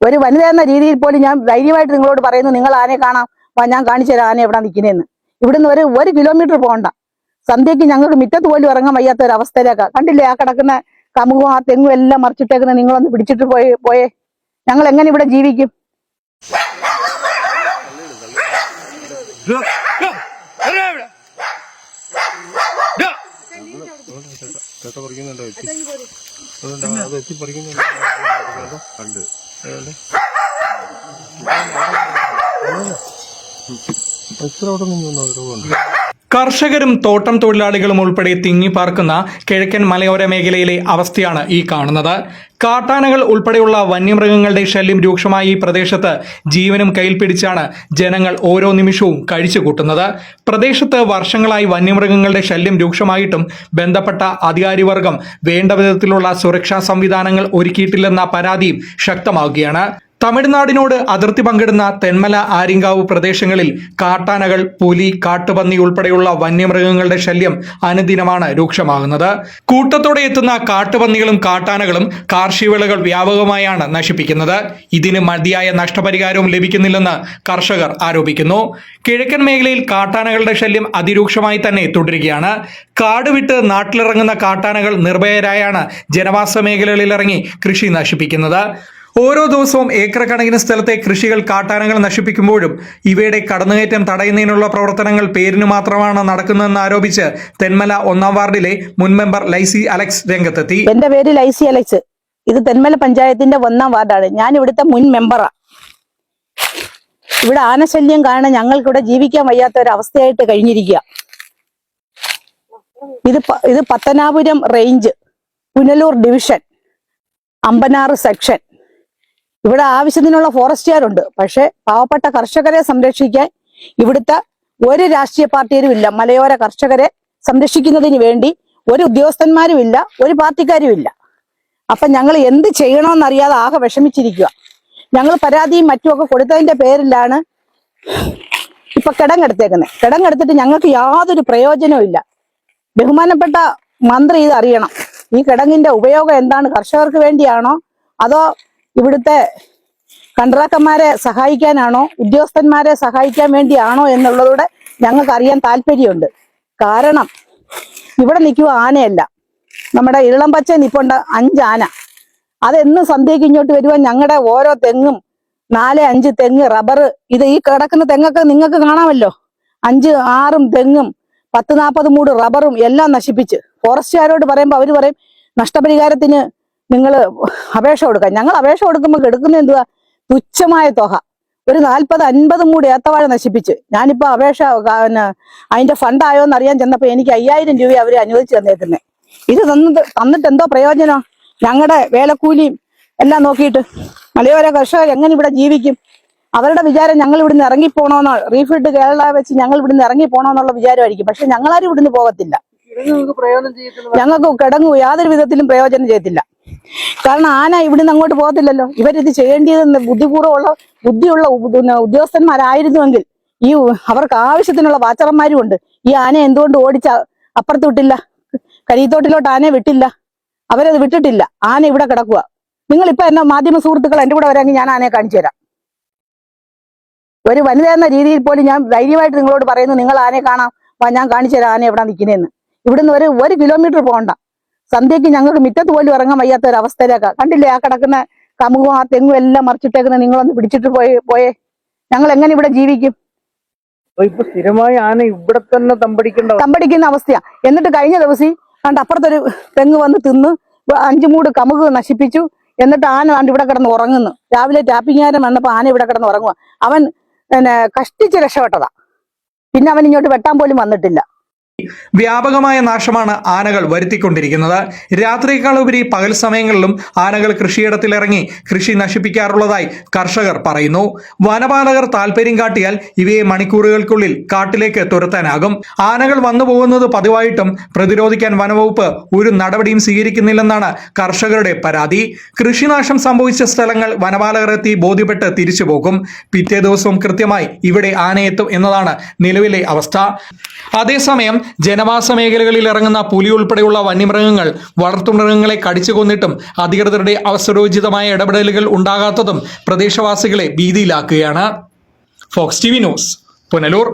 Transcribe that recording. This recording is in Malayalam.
ഒരു വനിത എന്ന രീതിയിൽ പോലും ഞാൻ ധൈര്യമായിട്ട് നിങ്ങളോട് പറയുന്നു നിങ്ങൾ ആനയെ കാണാം ഞാൻ കാണിച്ചു തരാം ആന എവിടെ നിൽക്കുന്നതെന്ന് ഇവിടുന്ന് ഒരു ഒരു കിലോമീറ്റർ പോകണ്ട സന്ധ്യയ്ക്ക് ഞങ്ങൾക്ക് മുറ്റത്ത് പോലും ഇറങ്ങാൻ വയ്യാത്ത ഒരു അവസ്ഥയിലേക്കാ കണ്ടില്ലേ ആ കിടക്കുന്ന കമുകും ആ തെങ്ങും എല്ലാം മറിച്ചിട്ടേക്കുന്ന നിങ്ങളൊന്ന് പിടിച്ചിട്ട് പോയേ പോയേ ഞങ്ങൾ എങ്ങനെ ഇവിടെ ജീവിക്കും ചേട്ട പറിക്കുന്നുണ്ടോ എത്തി പറിക്കുന്നുണ്ടോ കണ്ട് അതുകൊണ്ട് എത്ര അവിടെ നിന്ന് രോഗമുണ്ട് കർഷകരും തോട്ടം തൊഴിലാളികളും ഉൾപ്പെടെ തിങ്ങിപ്പാർക്കുന്ന കിഴക്കൻ മലയോര മേഖലയിലെ അവസ്ഥയാണ് ഈ കാണുന്നത്. കാട്ടാനകൾ ഉൾപ്പെടെയുള്ള വന്യമൃഗങ്ങളുടെ ശല്യം രൂക്ഷമായ ഈ പ്രദേശത്ത് ജീവനും കയ്യിൽ പിടിച്ചാണ് ജനങ്ങൾ ഓരോ നിമിഷവും കഴിച്ചുകൂട്ടുന്നത്. പ്രദേശത്ത് വർഷങ്ങളായി വന്യമൃഗങ്ങളുടെ ശല്യം രൂക്ഷമായിട്ടും ബന്ധപ്പെട്ട അധികാരിവർഗം വേണ്ട വിധത്തിലുള്ള സുരക്ഷാ സംവിധാനങ്ങൾ ഒരുക്കിയിട്ടില്ലെന്ന പരാതിയും ശക്തമാവുകയാണ്. തമിഴ്നാടിനോട് അതിർത്തി പങ്കിടുന്ന തെന്മല ആര്യങ്കാവ് പ്രദേശങ്ങളിൽ കാട്ടാനകൾ പുലി കാട്ടുപന്നി ഉൾപ്പെടെയുള്ള വന്യമൃഗങ്ങളുടെ ശല്യം അനുദിനമാണ് രൂക്ഷമാകുന്നത്. കൂട്ടത്തോടെ എത്തുന്ന കാട്ടുപന്നികളും കാട്ടാനകളും കാർഷികവിളകൾ വ്യാപകമായാണ് നശിപ്പിക്കുന്നത്. ഇതിന് മതിയായ നഷ്ടപരിഹാരവും ലഭിക്കുന്നില്ലെന്ന് കർഷകർ ആരോപിക്കുന്നു. കിഴക്കൻ മേഖലയിൽ കാട്ടാനകളുടെ ശല്യം അതിരൂക്ഷമായി തന്നെ തുടരുകയാണ്. കാട് വിട്ട് നാട്ടിലിറങ്ങുന്ന കാട്ടാനകൾ നിർഭയരായാണ് ജനവാസ മേഖലകളിലിറങ്ങി കൃഷി നശിപ്പിക്കുന്നത്. ഓരോ ദിവസവും ഏക്കർ കണക്കിന് സ്ഥലത്തെ കൃഷികൾ കാട്ടാനകൾ നശിപ്പിക്കുമ്പോഴും ഇവയുടെ കടന്നുകയറ്റം തടയുന്നതിനുള്ള പ്രവർത്തനങ്ങൾ പേരിന് മാത്രമാണ് നടക്കുന്നതെന്ന് ആരോപിച്ച് തെന്മല ഒന്നാം വാർഡിലെ മുൻ മെമ്പർ ലൈസി അലക്സ് രംഗത്തെത്തി. എന്റെ പേര് ലൈസി അലക്സ്. ഇത് തെന്മല പഞ്ചായത്തിന്റെ ഒന്നാം വാർഡാണ്. ഞാൻ ഇവിടുത്തെ മുൻ മെമ്പറാ. ഇവിടെ ആനശല്യം കാരണം ഞങ്ങൾക്ക് ഇവിടെ ജീവിക്കാൻ വയ്യാത്ത ഒരു അവസ്ഥയായിട്ട് കഴിഞ്ഞിരിക്കുക. ഇത് ഇത് Pathanapuram range Punalur division Ambanar section. ഇവിടെ ആവശ്യത്തിനുള്ള ഫോറസ്റ്റുകാരുണ്ട്. പക്ഷെ പാവപ്പെട്ട കർഷകരെ സംരക്ഷിക്കാൻ ഇവിടുത്തെ ഒരു രാഷ്ട്രീയ പാർട്ടിയും ഇല്ല. മലയോര കർഷകരെ സംരക്ഷിക്കുന്നതിന് വേണ്ടി ഒരു ഉദ്യോഗസ്ഥന്മാരും ഇല്ല ഒരു പാർട്ടിക്കാരും ഇല്ല അപ്പൊ ഞങ്ങൾ എന്ത് ചെയ്യണമെന്നറിയാതെ ആകെ വിഷമിച്ചിരിക്കുക. ഞങ്ങൾ പരാതിയും മറ്റുമൊക്കെ കൊടുത്തതിന്റെ പേരിലാണ് ഇപ്പൊ കിടങ്ങെടുത്തേക്കുന്നത് കിടങ്ങെടുത്തിട്ട് ഞങ്ങൾക്ക് യാതൊരു പ്രയോജനവും ഇല്ല. ബഹുമാനപ്പെട്ട മന്ത്രി ഇത് അറിയണം. ഈ കിടങ്ങിന്റെ ഉപയോഗം എന്താണ്? കർഷകർക്ക് വേണ്ടിയാണോ? അതോ ഇവിടുത്തെ കൺട്രാക്ടർമാരെ സഹായിക്കാനാണോ ഉദ്യോഗസ്ഥന്മാരെ സഹായിക്കാൻ വേണ്ടിയാണോ എന്നുള്ളതൂടെ ഞങ്ങൾക്ക് അറിയാൻ താല്പര്യമുണ്ട്. കാരണം ഇവിടെ നിൽക്കുക ആനയല്ല. നമ്മുടെ ഇളം പച്ച നിപ്പുണ്ട് അഞ്ച് ആന. അതെന്നും സന്ധ്യയ്ക്ക് ഇങ്ങോട്ട് വരുവാൻ ഞങ്ങളുടെ ഓരോ തെങ്ങും നാല് അഞ്ച് തെങ്ങ് റബ്ബർ ഇത് ഈ കിടക്കുന്ന തെങ്ങൊക്കെ നിങ്ങൾക്ക് കാണാമല്ലോ. അഞ്ച് ആറും തെങ്ങും പത്ത് നാൽപ്പത് മൂട് റബ്ബറും എല്ലാം നശിപ്പിച്ച്. ഫോറസ്റ്റുകാരോട് പറയുമ്പോൾ അവർ പറയും നഷ്ടപരിഹാരത്തിന് നിങ്ങൾ അപേക്ഷ കൊടുക്കാം. ഞങ്ങൾ അപേക്ഷ കൊടുക്കുമ്പോൾ എടുക്കുന്ന എന്തുവാ? തുച്ഛമായ തുക. ഒരു നാൽപ്പത് അൻപത് കൂടി ഏത്തവാഴ നശിപ്പിച്ച്. ഞാനിപ്പോൾ അപേക്ഷ അതിന്റെ ഫണ്ട് ആയോ എന്ന് അറിയാൻ ചെന്നപ്പോൾ എനിക്ക് അയ്യായിരം രൂപ അവർ അനുവദിച്ചു തന്നേക്കുന്നത് ഇത് തന്നത് തന്നിട്ട് എന്തോ പ്രയോജനം? ഞങ്ങളുടെ വേലക്കൂലിയും എല്ലാം നോക്കിയിട്ട്. മലയോര കർഷകർ എങ്ങനെ ഇവിടെ ജീവിക്കും? അവരുടെ വിചാരം ഞങ്ങൾ ഇവിടുന്ന് ഇറങ്ങിപ്പോണോന്നോ? റീഫിൽഡ് കേരള വെച്ച് ഞങ്ങൾ ഇവിടുന്ന് ഇറങ്ങി പോണോന്നുള്ള വിചാരമായിരിക്കും. പക്ഷെ ഞങ്ങളാരും ഇവിടുന്ന് പോകത്തില്ല. ഞങ്ങൾക്ക് കിടങ്ങു. യാതൊരു വിധത്തിലും പ്രയോജനം ചെയ്യത്തില്ല. കാരണം ആന ഇവിടുന്ന് അങ്ങോട്ട് പോകത്തില്ലല്ലോ. ഇവരിത് ചെയ്യേണ്ടത് ബുദ്ധിപൂർവമുള്ള ബുദ്ധിയുള്ള ഉദ്യോഗസ്ഥന്മാരായിരുന്നുവെങ്കിൽ ഈ അവർക്ക് ആവശ്യത്തിനുള്ള വാച്ചറന്മാരും ഉണ്ട് ഈ ആന എന്തുകൊണ്ട് ഓടിച്ച അപ്പുറത്ത് വിട്ടില്ല? കരിത്തോട്ടിലോട്ട് ആനയെ വിട്ടില്ല. അവരത് വിട്ടിട്ടില്ല. ആന ഇവിടെ കിടക്കുക. നിങ്ങൾ ഇപ്പൊ എന്നെ മാധ്യമ സുഹൃത്തുക്കൾ എന്റെ കൂടെ വരാമെങ്കിൽ ഞാൻ ആനയെ കാണിച്ചു തരാം. ഒരു വനിത എന്ന രീതിയിൽ പോലും ഞാൻ ധൈര്യമായിട്ട് നിങ്ങളോട് പറയുന്നു നിങ്ങൾ ആനയെ കാണാം. ഞാൻ കാണിച്ചു തരാം ആന എവിടെ നിൽക്കുന്നതെന്ന് ഇവിടുന്ന് ഒരു ഒരു കിലോമീറ്റർ പോകണ്ട. സന്ധ്യക്ക് ഞങ്ങൾക്ക് മുറ്റത്ത് പോലും ഇറങ്ങാൻ വയ്യാത്ത ഒരു അവസ്ഥയിലേക്കാണ് കണ്ടില്ലേ ആ കിടക്കുന്ന കമുകും ആ തെങ്ങും എല്ലാം മറിച്ചിട്ടേക്കുന്ന നിങ്ങളൊന്ന് പിടിച്ചിട്ട് പോയേ പോയേ. ഞങ്ങൾ എങ്ങനെ ഇവിടെ ജീവിക്കും? ഇപ്പൊ സ്ഥിരമായി ആന ഇവിടെ തന്നെ തമ്പടിക്കേണ്ട തമ്പടിക്കുന്ന അവസ്ഥയാ. എന്നിട്ട് കഴിഞ്ഞ ദിവസം കണ്ട് അപ്പുറത്തൊരു തെങ്ങ് വന്ന് തിന്ന് അഞ്ചു മൂട് കമുക് നശിപ്പിച്ചു. എന്നിട്ട് ആന കണ്ട് ഇവിടെ കിടന്ന് ഉറങ്ങുന്നു. രാവിലെ ടാപ്പിങ്ങാരം വന്നപ്പോ ആന ഇവിടെ കിടന്ന് ഉറങ്ങുക അവൻ പിന്നെ കഷ്ടിച്ച് രക്ഷപ്പെട്ടതാ. പിന്നെ അവൻ ഇങ്ങോട്ട് വെട്ടാൻ പോലും വന്നിട്ടില്ല. വ്യാപകമായ നാശമാണ് ആനകൾ വരുത്തിക്കൊണ്ടിരിക്കുന്നത്. രാത്രിയേക്കാളുപരി പകൽ സമയങ്ങളിലും ആനകൾ കൃഷിയിടത്തിലിറങ്ങി കൃഷി നശിപ്പിക്കാറുള്ളതായി കർഷകർ പറയുന്നു. വനപാലകർ താല്പര്യം കാട്ടിയാൽ ഇവയെ മണിക്കൂറുകൾക്കുള്ളിൽ കാട്ടിലേക്ക് തുരത്താനാകും. ആനകൾ വന്നു പോകുന്നത് പതിവായിട്ടും പ്രതിരോധിക്കാൻ വനവകുപ്പ് ഒരു നടപടിയും സ്വീകരിക്കുന്നില്ലെന്നാണ് കർഷകരുടെ പരാതി. കൃഷിനാശം സംഭവിച്ച സ്ഥലങ്ങൾ വനപാലകർ എത്തി ബോധ്യപ്പെട്ട് തിരിച്ചുപോകും പിറ്റേ ദിവസവും കൃത്യമായി ഇവിടെ ആനയെത്തും എന്നതാണ് നിലവിലെ അവസ്ഥ. അതേസമയം ജനവാസ മേഖലകളിൽ ഇറങ്ങുന്ന പുലി ഉൾപ്പെടെയുള്ള വന്യമൃഗങ്ങൾ വളർത്തുമൃഗങ്ങളെ കടിച്ചു കൊന്നിട്ടും അധികൃതരുടെ അവസരോചിതമായ ഇടപെടലുകൾ ഉണ്ടാകാത്തതും പ്രദേശവാസികളെ ഭീതിയിലാക്കുകയാണ്. Fox T V news Punalur.